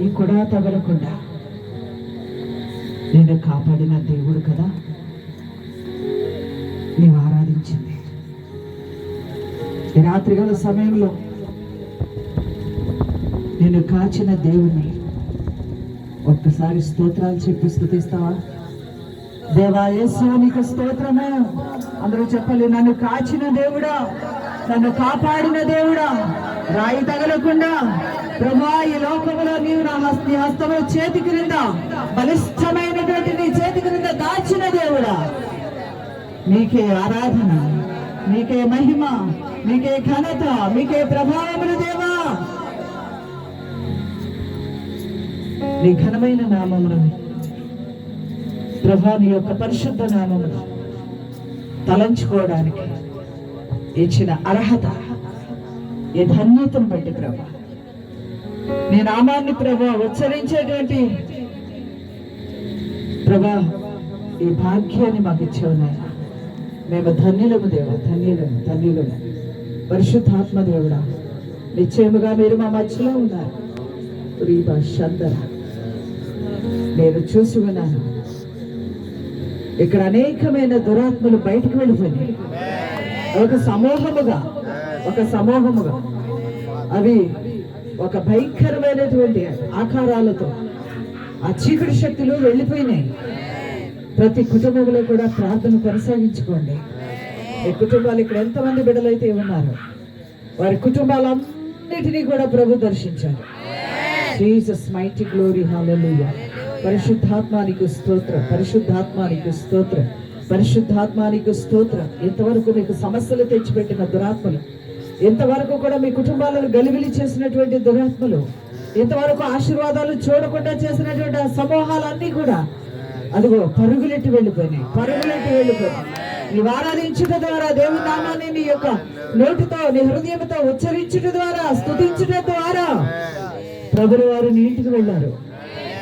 నీ కూడా తగలకుండా. నేను కాపాడిన దేవుడు కదా. నీవు ఆరాధించింది. ఈ రాత్రిగల సమయంలో నేను కాచిన దేవుని ఒక్కసారి స్తోత్రాలు చెప్పి స్థుతిస్తావా? దేవా నీకు స్తోత్రమే. అందరూ చెప్పాలి నన్ను కాచిన దేవుడా నన్ను కాపాడిన దేవుడా రాయి తగలకుండా ప్రభా ఈ లోకంలో నీవు నా నీ హస్తము చేతి క్రింద బలిష్టమైనటువంటి నీ చేతి క్రింద దాచిన దేవుడా. నీకే ఆరాధన నీకే మహిమ నీకే ఘనత నీకే ప్రభావములు దేవా. నీ ఘనమైన నామమును. ప్రభా నీ యొక్క పరిశుద్ధ నామమును తలంచుకోవడానికి ఇచ్చిన అర్హత ఈ ధన్యతను బట్టి ప్రభా. నీ నామాన్ని ప్రభా ఉచ్చరించేటువంటి ప్రభా ఈ భాగ్యాన్ని మాకు ఇచ్చావు మేము ధన్యులము దేవ ధన్యులము ధన్యులము. పరిశుద్ధాత్మ దేవుడా నిశ్చయముగా మీరు మా మధ్యలో ఉన్నారు. రీబా శందర నేను చూసి ఉన్నాను. ఇక్కడ అనేకమైన దురాత్మలు బయటకు వెళ్ళిపోయినాయి. ఒక సమూహముగా ఒక సమూహముగా. అవి ఒక భయంకరమైనటువంటి ఆకారాలతో ఆ చీకటి శక్తులు వెళ్ళిపోయినాయి. ప్రతి కుటుంబంలో కూడా ప్రార్థన కొనసాగించుకోండి. ఈ కుటుంబాలు ఇక్కడ ఎంతమంది బిడ్డలైతే ఉన్నారు వారి కుటుంబాలన్నిటినీ కూడా ప్రభు దర్శించారు. జీసస్ మైటి గ్లోరీ హాలూయ పరిశుద్ధాత్మానికి స్తోత్రం పరిశుద్ధాత్మానికి స్తోత్రం పరిశుద్ధాత్మానికి స్తోత్రం. ఇంతవరకు నీకు సమస్యలు తెచ్చిపెట్టిన దురాత్మలు ఇంతవరకు కూడా మీ కుటుంబాలను గలిబిలి చేసినటువంటి దురాత్మలు ఇంతవరకు ఆశీర్వాదాలు చూడకుండా చేసినటువంటి ఆ సమూహాలన్నీ కూడా అదిగో పరుగులెట్టి వెళ్ళిపోయినాయి పరుగులెట్టి వెళ్ళిపోయినాయి. నీ వారాధించుట ద్వారా దేవుని నామాన్ని నీ యొక్క నోటితో నీ హృదయంతో ఉచ్చరించుట ద్వారా స్తుతించుట ద్వారా ప్రభుల వారు నీ ఇంటికి వెళ్ళారు.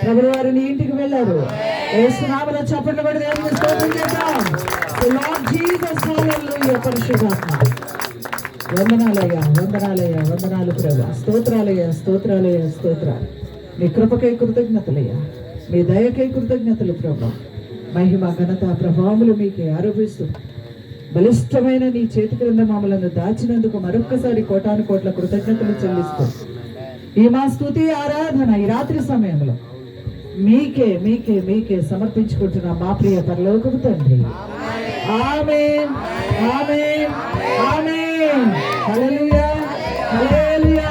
ప్రభుల వారు నీ ఇంటికి వెళ్ళారు. ఏసునామన చప్పట్లు పడి దేవుని స్తోత్రం చేద్దాం. లార్డ్ జీసస్ హల్లెలూయా పరిశుద్ధాత్మ. వందనాలయ్యా వందనాలయ్యా వందనాలు ప్రభా. స్తోత్రాలయ్యా స్తోత్రాలయ్యా స్తోత్రాలు. మీ కృపకై కృతజ్ఞతలయ్యా. మీ దయకై కృతజ్ఞతలు ప్రభా. మహిమ ఘనత ప్రభావములు మీకే ఆరోపిస్తూ బలిష్టమైన నీ చేతి క్రింద మమ్మలను దాచినందుకు మరొక్కసారి కోటాను కోట్ల కృతజ్ఞతలు చెల్లిస్తూ ఈ మా స్తుతి ఆరాధన ఈ రాత్రి సమయంలో మీకే మీకే మీకే సమర్పించుకుంటున్న మా ప్రియ పరలోకపు తండ్రి. ఆమేన్ ఆమేన్ ఆమేన్. హల్లెలూయా హల్లెలూయా హల్లెలూయా